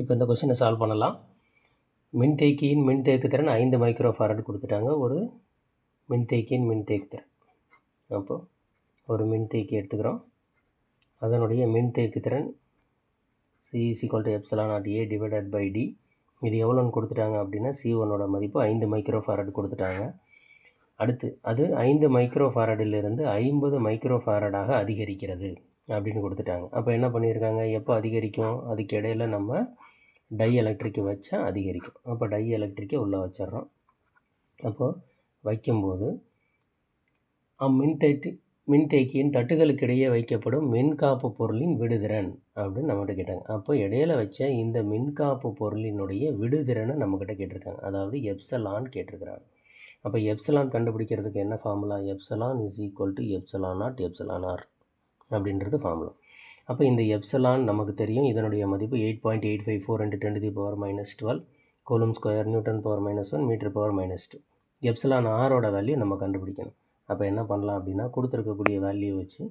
இப்போ இந்த கொஷினை சால்வ் பண்ணலாம். மின்தேக்கியின் மின்தேக்கு திறன் ஐந்து மைக்ரோ ஃபாரட் கொடுத்துட்டாங்க. ஒரு மின்தேக்கியின் மின்தேக்கு திறன். அப்போது ஒரு மின்தேக்கி எடுத்துக்கிறோம். அதனுடைய மின்தேக்கு திறன் C equal to epsilon naught A divided by D இது எவ்வளோன்னு கொடுத்துட்டாங்க அப்படின்னா சி ஒன்னோட மதிப்பு ஐந்து மைக்ரோ ஃபாரட் கொடுத்துட்டாங்க. அடுத்து அது ஐந்து மைக்ரோ ஃபாரடிலிருந்து ஐம்பது மைக்ரோ ஃபாரடாக அதிகரிக்கிறது அப்படின்னு கொடுத்துட்டாங்க. அப்போ என்ன பண்ணியிருக்காங்க? எப்போ அதிகரிக்கும்? அதுக்கு இடையில நம்ம டை எலக்ட்ரிக்கை வச்சா அதிகரிக்கும். அப்போ டை எலக்ட்ரிக்கை உள்ளே வச்சிடுறோம். அப்போது வைக்கும்போது அம்மின்தேக்கி மின்தேக்கியின் தட்டுகளுக்கிடையே வைக்கப்படும் மின்காப்பு பொருளின் விடுதிறன் அப்படின்னு நம்மகிட்ட கேட்டாங்க. அப்போ இடையில வச்ச இந்த மின்காப்பு பொருளினுடைய விடுதிறனை நம்மக்கிட்ட கேட்டிருக்காங்க. அதாவது எப்சலான் கேட்டிருக்கிறாங்க. அப்போ எப்சலான் கண்டுபிடிக்கிறதுக்கு என்ன formula epsilon is equal to epsilon naught epsilon R அப்படின்றது ஃபார்முலா அப்போ இந்த எப்சலான் நமக்கு தெரியும். இதனுடைய மதிப்பு eight point eight five four into ten the power minus twelve coulomb square newton power minus one metre power minus two epsilon ஆரோட value நம்ம கண்டுபிடிக்கணும். அப்போ என்ன பண்ணலாம் அப்படின்னா கொடுத்துருக்கக்கூடிய வேல்யூ வச்சு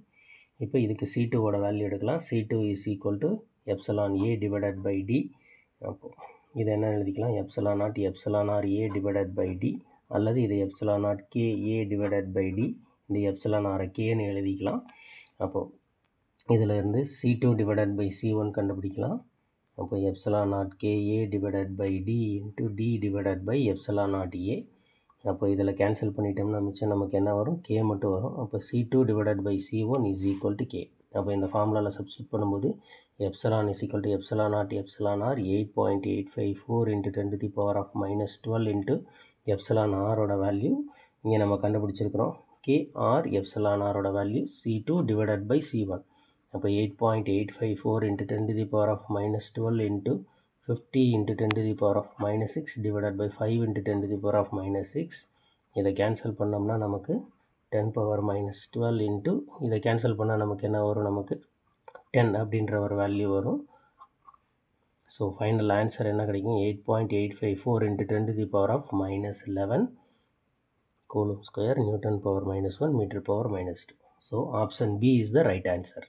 இப்போ இதுக்கு சி டூவோட வேல்யூ எடுக்கலாம். C two is equal to epsilon A divided by D அப்போது இதை என்ன எழுதிக்கலாம்? Epsilon naught epsilon R A divided by D அல்லது இது epsilon naught K A divided by D இந்த எப்சலான் ஆரை கேன்னு எழுதிக்கலாம். அப்போது இதில் இருந்து C two divided by C one கண்டுபிடிக்கலாம். அப்போ epsilon naught K A divided by D into D divided by epsilon naught A அப்போ இதில் கேன்சல் பண்ணிட்டோம்னா மிச்சம் நமக்கு என்ன வரும்? கே மட்டும் வரும். அப்போ C two divided by C one is equal to K அப்போ இந்த ஃபார்முலாவில் சப்ஸ்டியூட் பண்ணும்போது epsilon is equal to epsilon naught epsilon R eight point eight five four into ten to the power of minus twelve into epsilon ஆரோட value இங்கே நம்ம கண்டுபிடிச்சிருக்கிறோம். K or epsilon ஆரோட value C two divided by C one அப்போ eight point eight five four into ten to the power of minus twelve into fifty into ten to the power of minus six divided by five into ten to the power of minus six இதை cancel பண்ணோம்னா நமக்கு ten power minus twelve into இதை cancel பண்ணால் நமக்கு என்ன வரும்? நமக்கு ten அப்படின்ற ஒரு வேல்யூ வரும். ஸோ ஃபைனல் ஆன்சர் என்ன கிடைக்கும்? Eight point eight five four into ten to the power of minus eleven coulomb square newton power minus one metre power minus two so option B is the right answer